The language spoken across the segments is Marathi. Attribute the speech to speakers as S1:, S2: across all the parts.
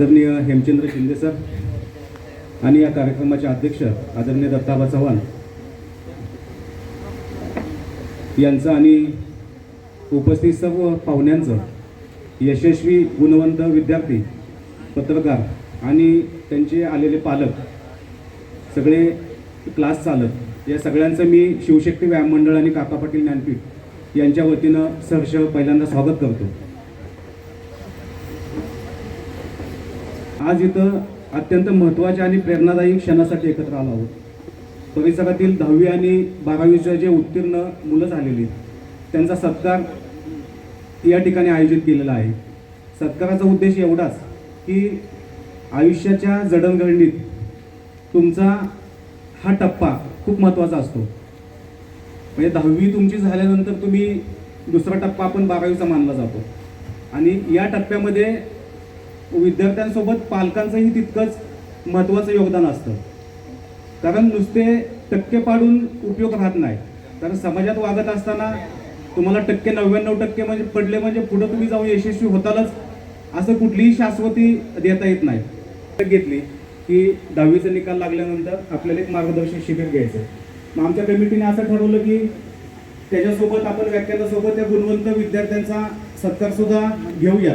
S1: आदरणीय हेमचंद्र शिंदे सर आणि या कार्यक्रमाचे अध्यक्ष आदरणीय दत्ताबा चव्हाण यांचं आणि उपस्थित सर्व पाहुण्यांचं यशस्वी गुणवंत विद्यार्थी पत्रकार आणि त्यांचे आलेले पालक सगळे क्लास चालक या सगळ्यांचं मी शिवशक्ती व्यायाम मंडळ आणि काका पाटील ज्ञानपीठ यांच्या वतीनं सहर्ष पहिल्यांदा स्वागत करतो. आज इथं अत्यंत महत्त्वाच्या आणि प्रेरणादायी क्षणासाठी एकत्र आलो आहोत. परिसरातील दहावी आणि बारावीच्या जे उत्तीर्ण मुलं झालेली त्यांचा सत्कार या ठिकाणी आयोजित केलेला आहे. सत्काराचा उद्देश एवढाच की आयुष्याच्या जडणघडणीत तुमचा हा टप्पा खूप महत्त्वाचा असतो. म्हणजे दहावी तुमची झाल्यानंतर तुम्ही दुसरा टप्पा आपण बारावीचा मानला जातो. आणि या टप्प्यामध्ये विद्यार्थ्यांसोबत पालकांचंही तितकंच महत्त्वाचं योगदान असतं. कारण नुसते टक्के पाडून उपयोग राहत नाही. कारण समाजात वागत असताना तुम्हाला टक्के नव्याण्णव टक्के म्हणजे पडले म्हणजे पुढं तुम्ही जाऊन यशस्वी होतालच असं कुठलीही शाश्वती देता येत नाही. घेतली की दहावीचा निकाल लागल्यानंतर आपल्याला एक मार्गदर्शन शिबिर घ्यायचं मग आमच्या कमिटीने असं ठरवलं की त्याच्यासोबत आपण व्याख्यानासोबत त्या गुणवंत विद्यार्थ्यांचा सत्कारसुद्धा घेऊया.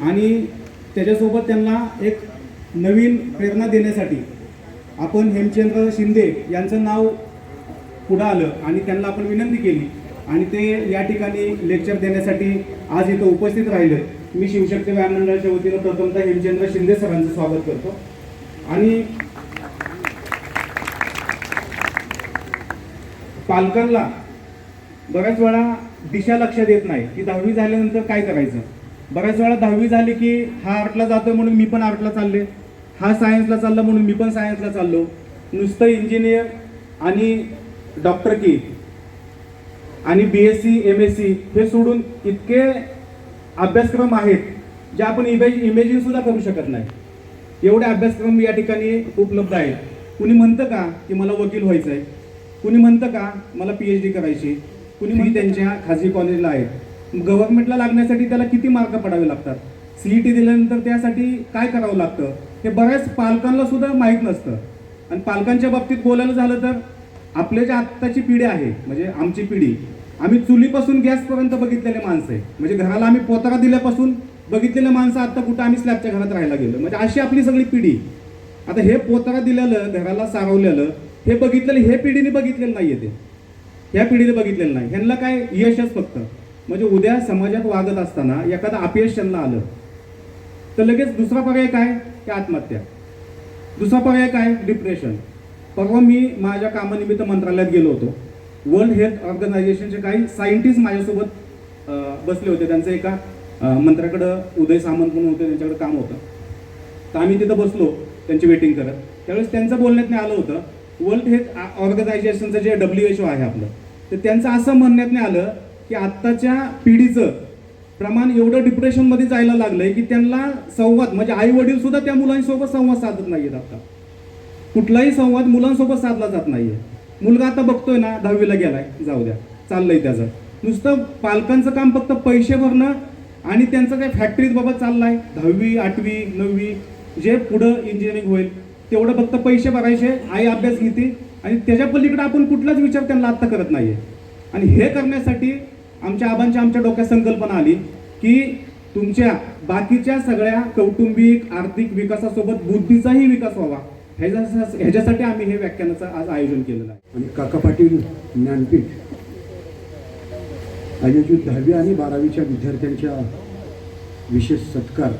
S1: आणि त्याच्यासोबत त्यांना एक नवीन प्रेरणा देण्यासाठी आपण हेमचंद्र शिंदे यांचं नाव पुढं आलं आणि त्यांना आपण विनंती केली. आणि ते या ठिकाणी लेक्चर देण्यासाठी आज इथं उपस्थित राहिलं. मी शिवशक्ती व्यायाम मंडळाच्या वतीनं प्रथमतः हेमचंद्र शिंदे सरांचं स्वागत करतो. आणि पालकांना बऱ्याच वेळा दिशा लक्षात येत नाही. की दहावी झाल्यानंतर काय करायचं? बऱ्याच वेळा दहावी झाली की हा आर्टला जातोय म्हणून मी पण आर्टला चालले हा सायन्सला चालला म्हणून मी पण सायन्सला चाललो. नुसतं इंजिनियर आणि डॉक्टर की. आणि B S C M S C हे सोडून इतके अभ्यासक्रम आहेत जे आपण इमेज इमेजिन सुद्धा करू शकत नाही. एवढे अभ्यासक्रम या ठिकाणी उपलब्ध आहेत. कुणी म्हणतं का की मला वकील व्हायचं आहे कुणी म्हणतं का मला पी एच डी करायची? कुणी म्हणतं त्यांच्या खाजगी कॉलेजला आहेत? गव्हर्नमेंटला लागण्यासाठी त्याला किती मार्क पडावे लागतात? सीईटी टी दिल्यानंतर त्यासाठी काय करावं लागतं? हे बऱ्याच पालकांना सुद्धा माहीत नसतं. आणि पालकांच्या बाबतीत बोलायला झालं तर आपले जे आत्ताची पिढी आहे म्हणजे आमची पिढी आम्ही चुलीपासून गॅसपर्यंत बघितलेले माणसं आहे. म्हणजे घराला आम्ही पोतारा दिल्यापासून बघितलेले माणसं आत्ता कुठं आम्ही स्लॅबच्या घरात राहायला गेलो. म्हणजे अशी आपली सगळी पिढी. आता हे पोतारा दिलेलं घराला सारवलेलं हे बघितलेलं हे पिढीने बघितलेलं नाही आहे ते. ह्या पिढीने बघितलेलं नाही. ह्यांना काय यशच फक्त. म्हणजे उद्या समाजात वागत असताना एखादं अपयश त्यांना आलं. तर लगेच दुसरा पर्याय काय? की आत्महत्या. दुसरा पर्याय काय? डिप्रेशन परवा मी माझ्या कामानिमित्त मंत्रालयात गेलो होतो. वर्ल्ड हेल्थ ऑर्गनायझेशनचे काही सायंटिस्ट माझ्यासोबत बसले होते. त्यांचं एका मंत्र्याकडं उदय सामंत म्हणून होते. त्यांच्याकडे काम होतं. तर आम्ही तिथं बसलो त्यांची वेटिंग करत. त्यावेळेस त्यांचं बोलण्यात नाही आलं होतं world health ऑर्गनायझेशनचं J W H O आहे आपलं तर त्यांचं असं म्हणण्यात नाही आलं की आत्ताच्या पिढीचं प्रमाण एवढं डिप्रेशनमध्ये जायला लागलंय की त्यांना संवाद म्हणजे आई वडील सुद्धा त्या मुलांसोबत संवाद साधत नाहीयेत आता. कुठलाही संवाद मुलांसोबत साधला जात नाहीये. मुलगा आता बघतोय ना दहावीला गेलाय जाऊ द्या चाललंय त्याचं. नुसतं पालकांचं काम फक्त पैसे भरणं आणि त्यांचं काय फॅक्टरीत बाबा चाललाय दहावी आठवी नववी जे पुढं इंजिनिअरिंग होईल तेवढं फक्त पैसे भरायचे आई अभ्यास घेते आणि त्याच्या पलीकडे आपण कुठलाच विचार त्यांना आत्ता करत नाहीये. आणि हे करण्यासाठी आमच्या आबांच्या आमच्या डोक्यात संकल्पना आली की तुमच्या बाकीच्या सगळ्या कौटुंबिक आर्थिक विकासासोबत बुद्धीचाही विकास व्हावा. ह्याच्या ह्याच्यासाठी आम्ही हे व्याख्यानाचं आज आयोजन केलेलं आहे.
S2: आणि काका पाटील ज्ञानपीठ आयोजित दहावी आणि बारावीच्या विद्यार्थ्यांच्या विशेष सत्कार.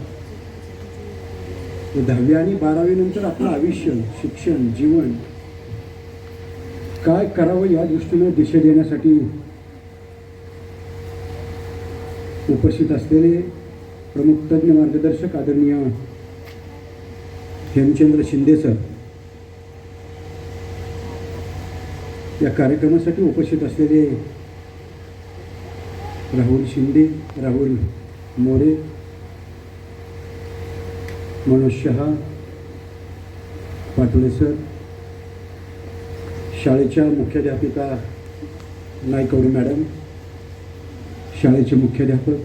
S2: दहावी आणि बारावीनंतर आपलं आयुष्य शिक्षण जीवन काय करावं या दृष्टीने दिशा देण्यासाठी उपस्थित असलेले प्रमुख तज्ज्ञ मार्गदर्शक आदरणीय हेमचंद्र शिंदे सर या कार्यक्रमासाठी उपस्थित असलेले राहुल शिंदे राहुल मोरे मनोज शहा पाटोळे सर शाळेच्या मुख्याध्यापिका नायकवडी मॅडम शाळेचे मुख्याध्यापक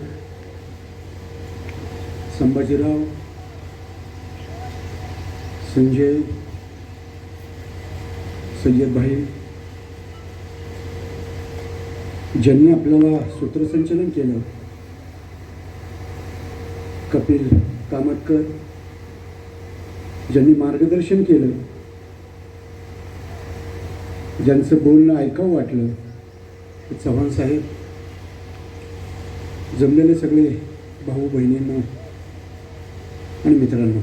S2: संभाजीराव संजय सय्यदभाई. ज्यांनी आपल्याला सूत्रसंचलन केलं कपिल कामतकर. ज्यांनी मार्गदर्शन केलं ज्यांचं बोलणं ऐकावं वाटलं चव्हाण साहेब. जमलेले सगळे भाऊ बहिणींना आणि मित्रांनो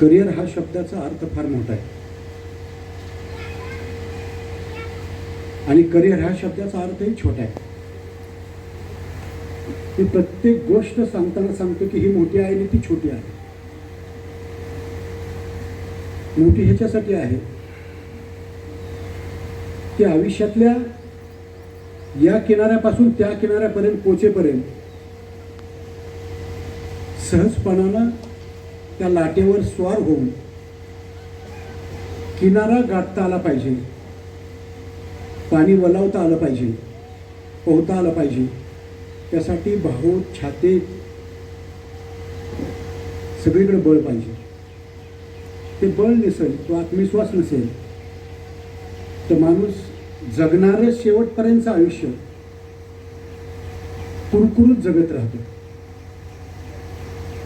S2: करिअर हा शब्दाचा अर्थ फार मोठा आहे. आणि करिअर हा शब्दाचा अर्थही छोटा आहे. मी प्रत्येक गोष्ट सांगताना सांगतो की ही मोठी आहे आणि ती छोटी आहे. मोठी ह्याच्यासाठी आहे की आयुष्यातल्या या किनाऱ्यापासून त्या किनाऱ्यापर्यंत पोचेपर्यंत सहजपणानं त्या लाटेवर स्वार होऊन किनारा गाठता आला पाहिजे. पाणी वलावता आलं पाहिजे पोहता आलं पाहिजे. त्यासाठी भाऊ छाते सगळीकडे बळ पाहिजे. ते बळ नसेल तो आत्मविश्वास नसेल तर माणूस जगणारं शेवटपर्यंतचं आयुष्य. कुरकुरूत जगत राहतो.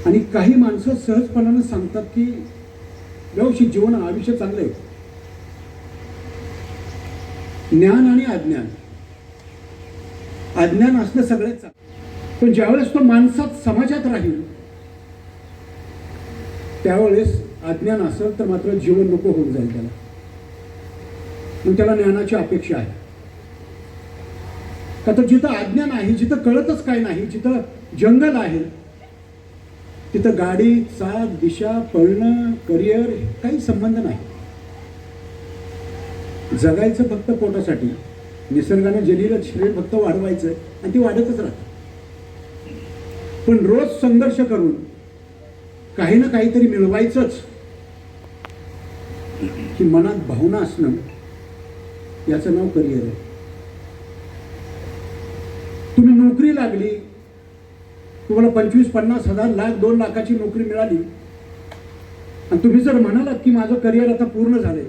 S2: आणि काही माणसं सहजपणानं सांगतात की व्यवस्थित जीवन आयुष्य चांगलं आहे. ज्ञान आणि अज्ञान. अज्ञान असणं सगळ्यात चांगलं. पण ज्यावेळेस तो माणसात समाजात राहील त्यावेळेस अज्ञान असेल तर मात्र जीवन नको होऊन जाईल त्याला. पण त्याला ज्ञानाची अपेक्षा आहे. का तर जिथं अज्ञान आहे जिथं कळतच काय नाही जिथं जंगल आहे तिथं गाडी चाक दिशा पळणं करिअर काही संबंध नाही. जगायचं फक्त पोटासाठी. निसर्गाने जलील शरीर फक्त वाढवायचं आणि ती वाढतच राहते. पण रोज संघर्ष करून काही ना काहीतरी मिळवायचंच. की मनात भावना असणं. याचं नाव करिअर आहे. तुम्ही नोकरी लागली तुम्हाला पंचवीस पन्नास हजार लाख दोन लाखाची नोकरी मिळाली. आणि तुम्ही जर म्हणालात की माझं करिअर आता पूर्ण झालंय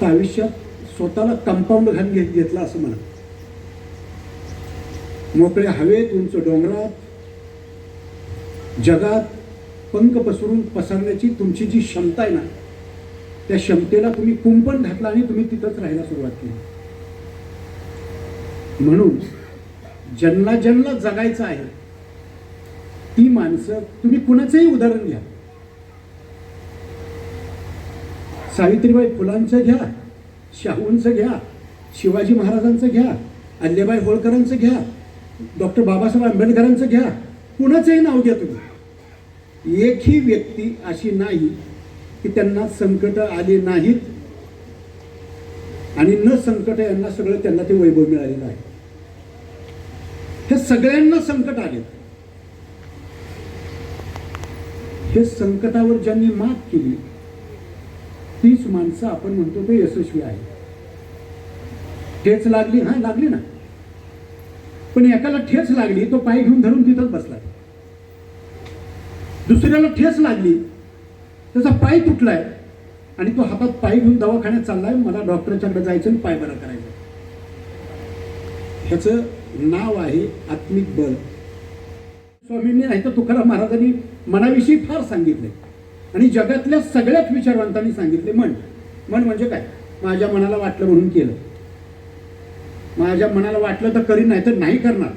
S2: तर आयुष्यात स्वतःला कंपाऊंड घालून घेत घेतला असं म्हणा. मोकळ्या हवेत उंच डोंगरात जगात पंख पसरून पसरण्याची तुमची जी क्षमता आहे ना त्या क्षमतेला तुम्ही कुंपण घातला आणि तुम्ही तिथंच राहायला सुरुवात केली. म्हणून ज्यांना ज्यांना जगायचं आहे ती माणसं तुम्ही कुणाचंही उदाहरण घ्या. सावित्रीबाई फुलांचं घ्या शाहूंचं घ्या शिवाजी महाराजांचं घ्या अल्लेबाई होळकरांचं घ्या डॉक्टर बाबासाहेब आंबेडकरांचं घ्या कुणाचंही नाव घ्या तुम्ही. एकही व्यक्ती अशी नाही की त्यांना संकट आली नाहीत. आणि न संकट यांना सगळं त्यांना ते वैभव मिळालेलं आहे. हे सगळ्यांना संकट आले हे संकटावर ज्यांनी मात केली तीच माणसं आपण म्हणतो ते यशस्वी आहे ठेच लागली हा लागली ना. पण एकाला ठेच लागली तो पाय घेऊन धरून तिथंच बसला. दुसऱ्याला ठेच लागली त्याचा पाय तुटलाय. आणि तो हातात पाय घेऊन दवाखान्यात चाललाय. मला डॉक्टरच्याकडे जायचं आणि पाय बरा करायचं. ह्याचं नाव आहे आत्मिक बल. स्वामींनी नाही तर तुकाराम महाराजांनी मनाविषयी फार सांगितले. आणि जगातल्या सगळ्याच विचारवंतांनी सांगितले मन मन म्हणजे काय? माझ्या मनाला वाटलं म्हणून केलं. माझ्या मनाला वाटलं तर करीन नाही तर नाही करणार.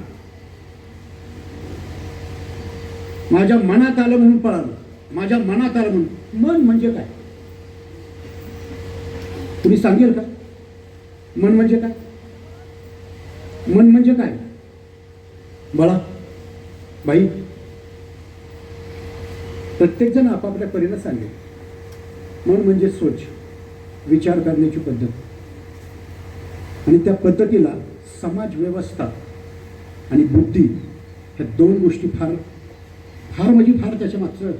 S2: माझ्या मनात आलं म्हणून पळालं. माझ्या मनात आलं म्हणून. मन म्हणजे काय? तुम्ही सांगेल का? मन म्हणजे काय? मन म्हणजे काय? बाळा बाई प्रत्येकजण आपापल्या परीनं सांगेल. मन म्हणजे सोच विचार करण्याची पद्धत. आणि त्या पद्धतीला समाज व्यवस्था आणि बुद्धी ह्या दोन गोष्टी फार फार म्हणजे फार त्याच्या मागचं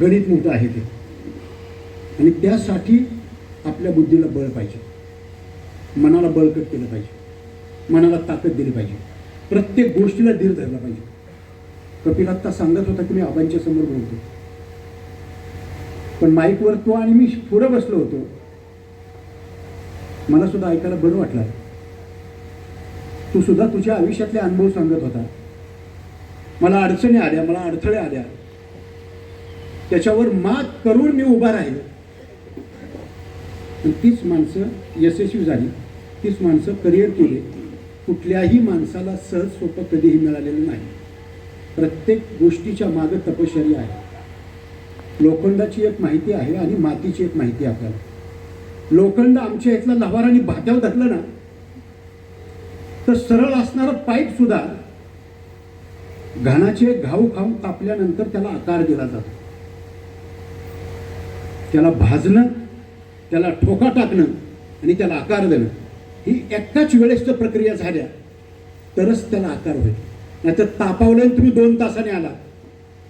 S2: गणित मोठं आहे ते. आणि त्यासाठी आपल्या बुद्धीला बळ पाहिजे. मनाला बळकट केलं पाहिजे. मनाला ताकद दिली पाहिजे. प्रत्येक गोष्टीला धीर धरला पाहिजे. कपिल आत्ता सांगत होता की मी आबांच्या समोर बोलतो. पण माईकवर तो आणि मी पुढं बसलो होतो. मला सुद्धा ऐकायला बरं वाटलं. तू सुद्धा तुझ्या आयुष्यातले अनुभव सांगत होता. मला अडचणी आल्या मला अडथळे आल्या. त्याच्यावर मात करून मी उभा राहिलो. तीच माणसं यशस्वी झाली. तीच माणसं करिअर केले. कुठल्याही माणसाला सहज सोपं कधीही मिळालेलं नाही. प्रत्येक गोष्टीच्या मागं तपश्चर्या आहे. लोखंडाची एक माहिती आहे आणि मातीची एक माहिती आपल्याला. लोखंड आमच्या इथला लवाराने भात्यावर धरलं ना तर सरळ असणारं पाईप सुद्धा घाणाचे घाऊ खाऊन कापल्यानंतर त्याला आकार दिला जातो. त्याला भाजणं त्याला ठोका टाकणं आणि त्याला आकार देणं ही एकाच वेळेस जर प्रक्रिया झाल्या तरच त्याला आकार होईल. नाहीतर तापावलं आणि तुम्ही दोन तासाने आला.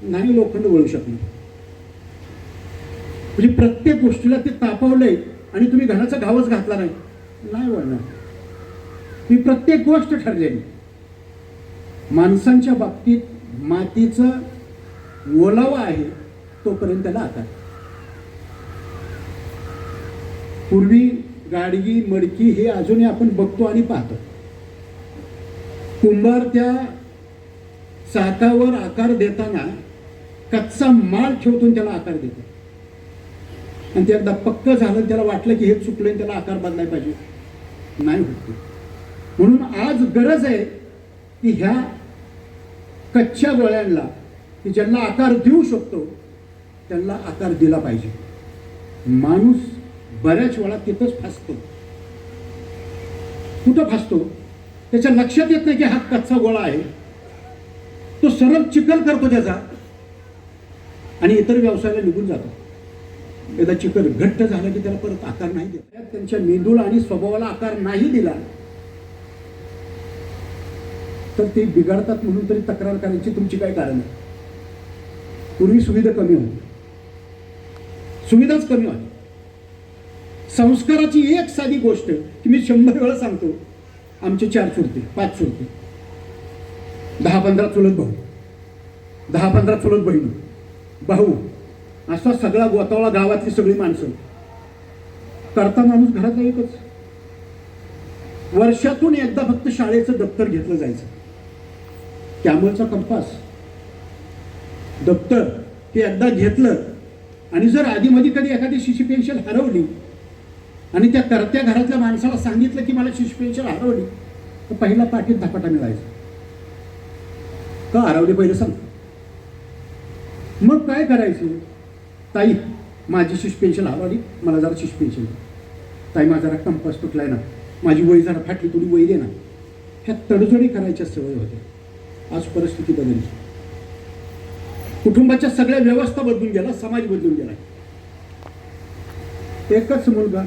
S2: नाही लोखंड वळू शकणार. म्हणजे प्रत्येक गोष्टीला ते तापावलंय आणि तुम्ही घराचा घावच घातला नाही. नाही वळणार. ही प्रत्येक गोष्ट ठरलेली. माणसांच्या बाबतीत मातीचं ओलावा आहे तोपर्यंत त्याला आकार. पूर्वी गाडगी मडकी हे अजूनही आपण बघतो आणि पाहतो. कुंभार त्या चाकावर आकार देताना कच्चा माल ठेवतून त्याला आकार देतो. आणि ते एकदा पक्क झालं त्याला वाटलं की हे चुकलं आणि त्याला आकार बदलायला पाहिजे. नाही होत म्हणून आज गरज आहे की ह्या कच्च्या गोळ्यांना की ज्यांना आकार देऊ शकतो त्यांना आकार दिला पाहिजे. माणूस बऱ्याच वेळा तिथंच फासतो. कुठं फासतो? त्याच्या लक्षात येत नाही की हा कच्चा गोळा आहे. तो सरळ चिखल करतो त्याचा. आणि इतर व्यवसायाला निघून जातो. एकदा चिखल घट्ट झालं की त्याला परत आकार नाही देत. त्यांच्या मेंदूला आणि स्वभावाला आकार नाही दिला. तर ते बिघडतात म्हणून तरी तक्रार करायची तुमची काय कारण आहे? पूर्वी सुविधा कमी होती. सुविधाच कमी होती संस्काराची एक साधी गोष्ट की मी शंभर वेळा सांगतो. आमचे चार चुलते पाच चुलते. दहा पंधरा चुलत भाऊ. दहा पंधरा चुलत बहीण. भाऊ असा सगळा गोतावळा गावातली सगळी माणसं. करता माणूस घरात एकच. वर्षातून एकदा फक्त शाळेचं दप्तर घेतलं जायचं. त्यामुळेचा कंपास दप्तर ते एकदा घेतलं आणि जर आधीमध्ये कधी एखादी शिशी पेन्शन हरवली आणि त्या करत्या घरातल्या माणसाला सांगितलं की मला शिशी पेन्शन हरवली. तर पहिला पाठीत धपाटा मिळायचा. का हरवली पहिलं सांग. मग काय करायचं? ताई माझी शिश पेन्शन हरवली मला जरा शिश पेन्शन ताई माझा जरा कंपास तुटलाय ना. माझी वय जरा फाटली थोडी वय दे ना. ह्या तडजोडी करायच्या सवय होत्या. आज परिस्थिती बदलली. कुटुंबाच्या सगळ्या व्यवस्था बदलून गेला समाज बदलून गेला. एकच मुलगा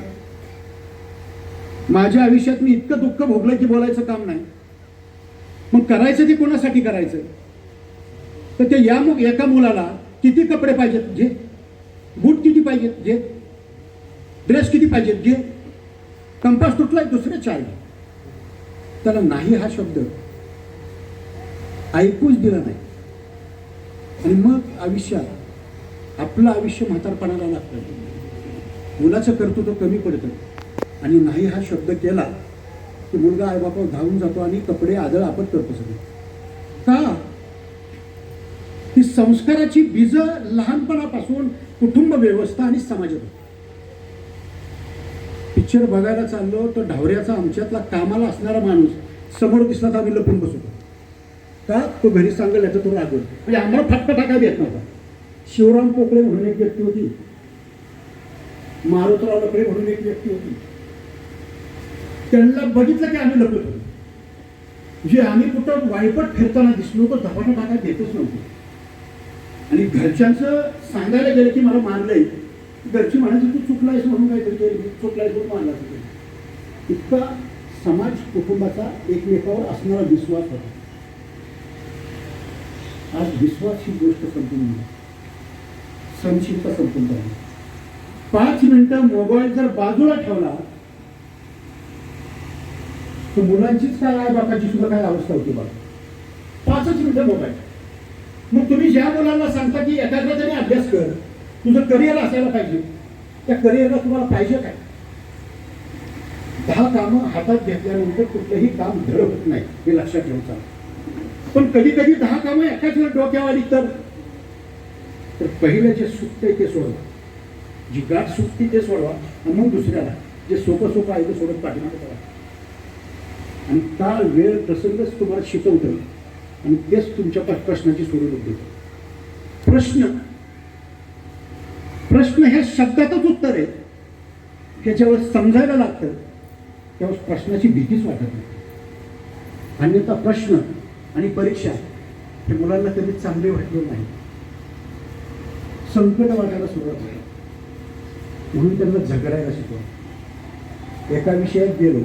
S2: माझ्या आयुष्यात मी इतकं दुःख भोगलं की बोलायचं काम नाही. मग करायचं ते कोणासाठी करायचं? तर ते या मग एका मुलाला किती कपडे पाहिजेत घे? बूट किती पाहिजेत घे? ड्रेस किती पाहिजेत घे? कंपास तुटलाय दुसरे चाय त्याला नाही हा शब्द. ऐकूच दिला नाही. आणि मग आयुष्यात आपलं आयुष्य म्हातारपणाला लागतं. मुलाचं कर्तृत्व कमी पडतं. आणि नाही हा शब्द केला की मुलगा आईबापावर धावून जातो आणि कपडे आदळ आपत करतो सगळे. का? ही संस्काराची बीज लहानपणापासून कुटुंब व्यवस्था आणि समाजात पिक्चर बघायला चाललो तर ढावऱ्याचा आमच्यातला कामाला असणारा माणूस समोर दिसला तर आम्ही लपून बसतो का? तो घरी सांगेल याचं तो रागवल म्हणजे आम्हाला फटका टाकायला येत नव्हता. शिवराम पोकळे म्हणून एक व्यक्ती होती. मारुतराव लकडे म्हणून एक व्यक्ती होती. त्यांना बघितलं की आम्ही लपत होतो जे आम्ही कुठं वायपट फिरताना दिसलो तर धपाटा टाकायला देतच नव्हतो. आणि घरच्यांचं सांगायला गेलं की मला मारलंय. घरची म्हणायची तू चुकलायस म्हणून काहीतरी केलं. चुकलायस म्हणून मारला तुझं इतका समाज कुटुंबाचा एकमेकावर असणारा विश्वास होता. आज विश्वास ही गोष्ट संपून संक्षिप्त संपून आहे पाच मिनिटं मोबाईल जर बाजूला ठेवला तर मुलांचीच काय आई बापाची सुद्धा काय अवस्था होती बघा. पाचच मिनिटं मोबाईल मग तुम्ही ज्या मुलांना सांगता की एकाग्रतेने अभ्यास कर तुझं करिअर असायला पाहिजे. त्या करिअरला तुम्हाला पाहिजे काय? दहा कामं हातात घेतल्यानंतर कुठलंही काम धड होत नाही हे लक्षात ठेवायचं पण कधी कधी दहा कामं एकाच वेळ डोक्यावाली तर? तर पहिलं जे सुटतंय ते सोडवा. जी गाठ सुटती ते सोडवा आणि मग दुसऱ्याला. जे सोपं सोपं आहे ते सोडत पाठीमागे करा आणि काळ वेळ प्रसंगच तुम्हाला शिकवतं. आणि तेच तुमच्या प्रश्नाची सोडवणूक देतं प्रश्न. प्रश्न ह्या शब्दातच उत्तर आहे. त्याच्यावर समजायला लागतं. त्यावेळेस प्रश्नाची भीतीच वाटत नाही. अन्यथा प्रश्न आणि परीक्षा हे मुलांना कधी चांगले वाटले नाही. संकट वाटायला सुरुवात झाली. म्हणून त्यांना झगडायला शिकवा एका विषयात गेलो.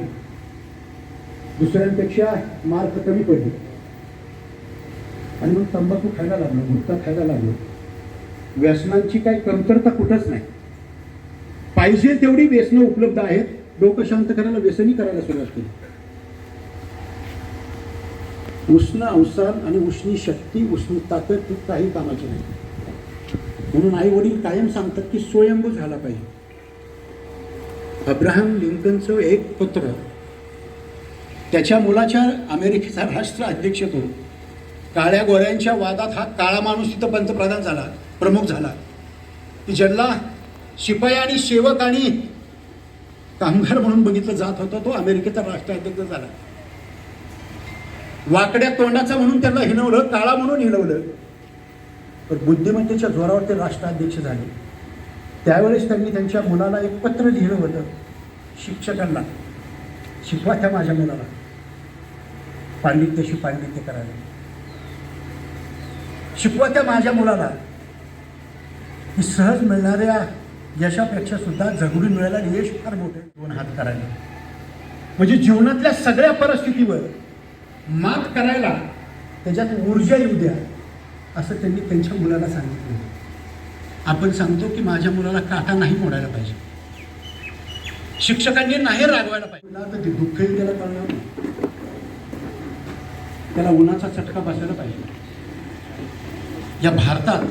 S2: दुसऱ्यांपेक्षा मार्क कमी पडले. आणि मग तंबाखू खायला लागलो गुटखा खायला लागलो. व्यसनांची काही कमतरता कुठंच नाही. पाहिजे तेवढी व्यसनं उपलब्ध आहेत. डोकं शांत करायला व्यसनही करायला सुरुवात केली. उष्ण अवसान आणि उष्णी शक्ती उष्णी ताकद ही काही कामाची नाही. म्हणून आई वडील कायम सांगतात की स्वयंभू झाला पाहिजे. अब्राहम लिंकनचं एक पत्र त्याच्या मुलाच्या अमेरिकेचा राष्ट्राध्यक्ष तो. काळ्या गोऱ्यांच्या वादात हा काळा माणूस तिथं पंतप्रधान झाला प्रमुख झाला. की ज्यांना शिपाई आणि सेवक आणि कामगार म्हणून बघितलं जात होतं तो अमेरिकेचा राष्ट्राध्यक्ष झाला. वाकड्या तोंडाचा म्हणून त्यांना हिनवलं काळा म्हणून हिनवलं तर बुद्धिमत्तेच्या जोरावर ते राष्ट्राध्यक्ष झाले. त्यावेळेस त्यांनी त्यांच्या मुलाला एक पत्र लिहिलं होतं शिक्षकांना. शिकवा त्या माझ्या मुलाला. पांडित्याशी पांडित्य करायला. शिकवा त्या माझ्या मुलाला. की सहज मिळणाऱ्या यशापेक्षा सुद्धा झगडून मिळायला यश फार मोठे दोन हात करायला. म्हणजे जीवनातल्या सगळ्या परिस्थितीवर मात करायला त्याच्यात ऊर्जा येऊ द्या असं त्यांनी त्यांच्या मुलाला सांगितलं. आपण सांगतो की माझ्या मुलाला काटा नाही मोडायला पाहिजे. शिक्षकांनी नाही रागवायला पाहिजे. दुःखही त्याला कळणार त्याला उन्हाचा चटका बसायला पाहिजे. या भारतात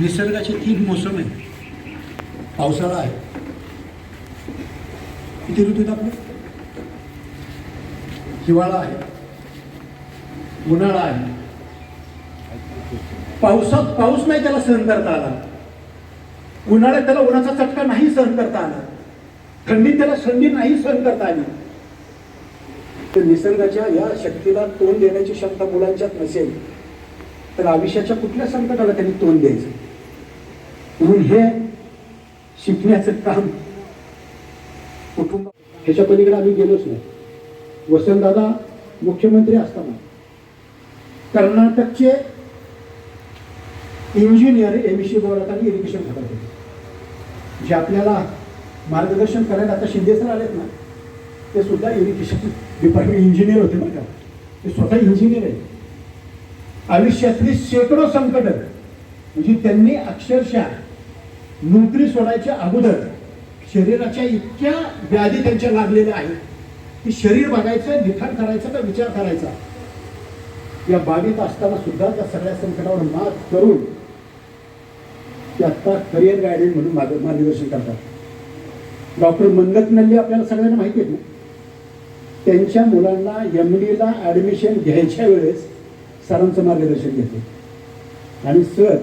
S2: निसर्गाचे तीन मोसम आहेत. पावसाळा आहे. किती ऋतू आपले? हिवाळा आहे. उन्हाळा आहे. पावसात पाऊस नाही त्याला सहन करता आला. उन्हाळ्यात त्याला उन्हाचा चटका नाही सहन करता आला. थंडीत त्याला थंडी नाही सहन करता आली. तर निसर्गाच्या या शक्तीला तोंड देण्याची क्षमता मुलांच्यात नसेल तर आयुष्याच्या कुठल्या संकटाला त्यांनी तोंड द्यायचं? म्हणून हे शिकण्याचं काम कुटुंब ह्याच्या पलीकडे आम्ही गेलोच नाही. वसंतदादा मुख्यमंत्री असताना कर्नाटकचे इंजिनियर एम सी आणि इरिगेशन खात्यात होते. जे आपल्याला मार्गदर्शन करायला आता शिंदे सर आलेत ना ते सुद्धा इरिगेशन डिपार्टमेंट इंजिनियर होते बरं का ते स्वतः इंजिनियर आहेत. आयुष्यातली शेकडो संकट म्हणजे त्यांनी अक्षरशः नोकरी सोडायच्या अगोदर शरीराच्या इतक्या व्याधी त्यांच्या लागलेल्या आहेत की शरीर बघायचं लिखाण करायचं का विचार करायचा? या बागेत असताना सुद्धा त्या सगळ्या संकटावर मात करून ते आत्ता करिअर गायडन्स म्हणून मार्ग- मार्गदर्शन करतात. डॉक्टर मंगत नल्ली आपल्याला सगळ्यांना माहिती आहेत ना? त्यांच्या मुलांना एम डीला ॲडमिशन घ्यायच्या वेळेस सरांचं मार्गदर्शन घेते. आणि सर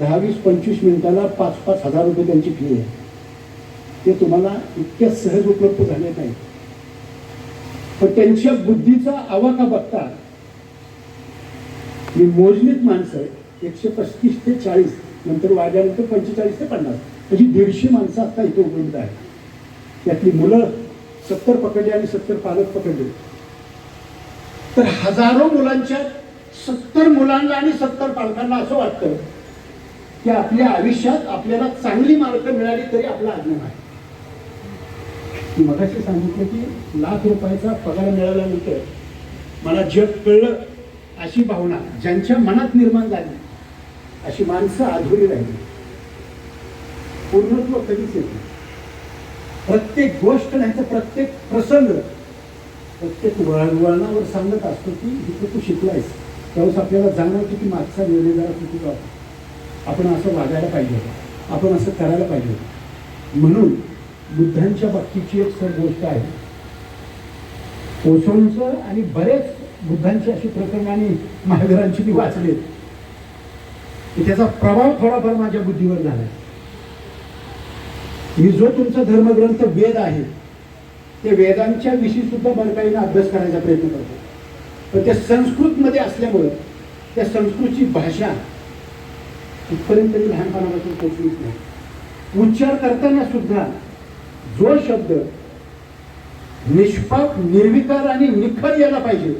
S2: दहा वीस पंचवीस मिनिटाला पाच पाच हजार रुपये त्यांची फी आहे. ते तुम्हाला इतक्या सहज उपलब्ध झाले नाही पण त्यांच्या बुद्धीचा आवाका बघता मी मोजणीत माणसं एकशे पस्तीस ते चाळीस नंतर वाढल्यानंतर पंचेचाळीस ते पन्नास. अशी दीडशे माणसं आता इथे उपलब्ध आहेत. त्यातली मुलं सत्तर पकडली आणि सत्तर पालक पकडले. तर हजारो मुलांच्या सत्तर मुलांना आणि सत्तर पालकांना असं वाटतं की आपल्या आयुष्यात आपल्याला चांगली मार्क मिळाली तरी आपला अज्ञान आहे. मी मगाशी सांगितलं की लाख रुपयाचा पगार मिळाल्यानंतर मला जग कळलं अशी भावना ज्यांच्या मनात निर्माण झाली. अशी माणसं अधुरी राहिली. पूर्णत्व कधीच येत नाही. प्रत्येक गोष्ट नाही तर प्रत्येक प्रसंग प्रत्येक वळणावर सांगत असतो की इथे तू शिकलायस. त्यावेळेस आपल्याला जाणवतो की मागचा निर्णय जरा चुकीचा होता आपण असं वागायला पाहिजे होतं. आपण असं करायला पाहिजे होतं. म्हणून बुद्धांच्या बाबतीची एक सर गोष्ट आहे. ओसोनचं आणि बरेच बुद्धांची अशी प्रकरणं आणि महावीरांची मी वाचलेत. की त्याचा प्रभाव थोडाफार माझ्या बुद्धीवर झाला मी जो तुमचा धर्मग्रंथ वेद आहे ते वेदांच्या विषयी सुद्धा बारकाईने अभ्यास करायचा प्रयत्न करतो. पण त्या संस्कृतमध्ये असल्यामुळं त्या संस्कृतची भाषा तिथपर्यंत तरी लहानपणापासून पोचलीच नाही. उच्चार करताना सुद्धा जो शब्द निष्पाप निर्विकार आणि निखर यायला पाहिजे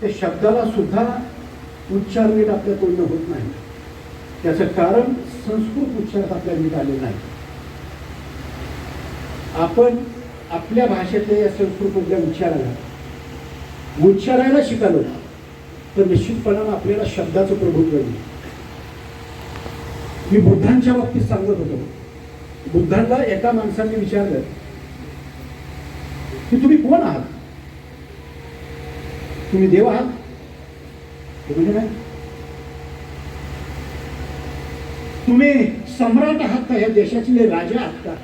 S2: त्या शब्दाला सुद्धा उच्चार नीट आपल्या तोंड होत नाही. त्याचं कारण संस्कृत उच्चारात आपल्या निघाले नाही. आपण आपल्या भाषेतल्या या संस्कृतमधल्या उच्चाराला उच्चारायला शिकालो तर निश्चितपणानं आपल्याला शब्दाचं प्रभुत्व येईल मी बुद्धांच्या बाबतीत सांगत होतो. बुद्धांना एका माणसाने विचारलं की तुम्ही कोण आहात? तुम्ही देव आहात? म्हणजे नाही तुम्ही सम्राट आहात का? या देशातले राजा आहात का?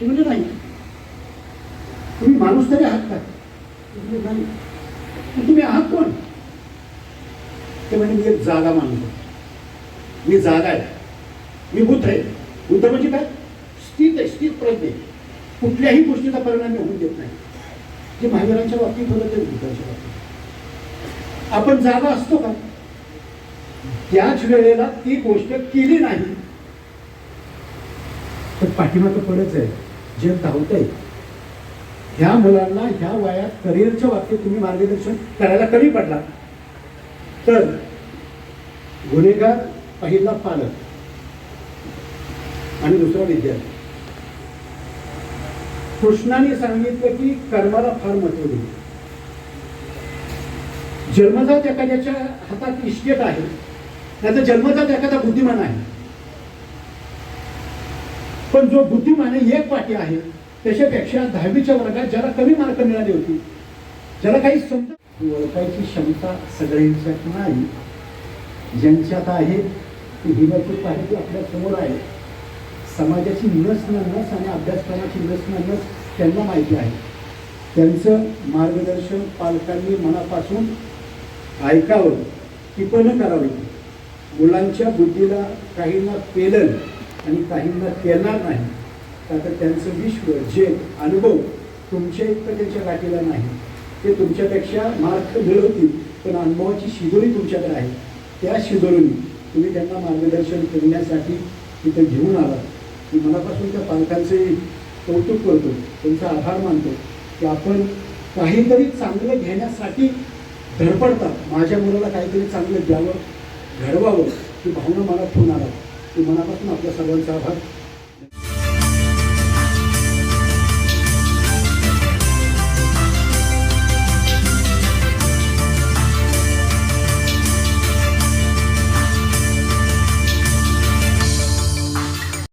S2: ते म्हणजे नाही तुम्ही माणूस तरी आहात का? म्हणजे नाही. तुम्ही आहात कोण? ते म्हणजे मी एक जागा मानतो मी जागा आहे. मी बुद्ध आहे. बुद्ध म्हणजे काय? स्थित आहे स्थित प्रज्ञ आहे. कुठल्याही गोष्टीचा परिणाम मी होऊन देत नाही. जे महावीरांच्या बाबतीत होतं ते बुद्धाच्या बाबतीत. आपण जागा असतो का? त्याच वेळेला ती गोष्ट केली नाही. तर पाठीमागं पडच आहे जग आहे ह्या मुलांना ह्या वयात करिअरच्या बाबतीत तुम्ही मार्गदर्शन करायला कमी पडला. तर गुन्हेगार पहिला पालक आणि दुसरा विद्यार्थी. कृष्णाने सांगितलं की कर्माला फार महत्त्व दिले. जन्मजात एखाद्याच्या हातात इस्टेट आहे. नाही तर एखादा बुद्धिमान आहे. पण जो बुद्धिमान आहे एक पाठी आहे त्याच्यापेक्षा दहावीच्या वर्गात ज्याला कमी मार्क मिळाले होते ज्याला काही समजा ओळखायची क्षमता सगळ्यांच्यात नाही. ज्यांच्यात आहे ती हिमाची पाहिजे आपल्यासमोर आहे. समाजाची नस न नस आणि अभ्यासक्रमाची नस न नस त्यांना माहिती आहे. त्यांचं मार्गदर्शन पालकांनी मनापासून ऐकावं टिपणं करावी. मुलांच्या बुद्धीला काहींना पेलन आणि काहींना पेलणार नाही का तर त्यांचं विश्व जे अनुभव तुमच्या इतकं त्यांच्या गाठीला नाही. ते तुमच्यापेक्षा मार्क मिळवतील पण अनुभवाची शिदोरी तुमच्याकडे आहे. त्या शिदोरीने तुम्ही त्यांना मार्गदर्शन करण्यासाठी तिथं घेऊन आला मी मनापासून त्या पालकांचे कौतुक करतो त्यांचा आभार मानतो की आपण काहीतरी चांगलं घेण्यासाठी धडपडतात. माझ्या मुलाला काहीतरी चांगलं द्यावं घडवावं ही भावना मला ठेवून आला. मी मनापासून आपल्या सर्वांचा आभार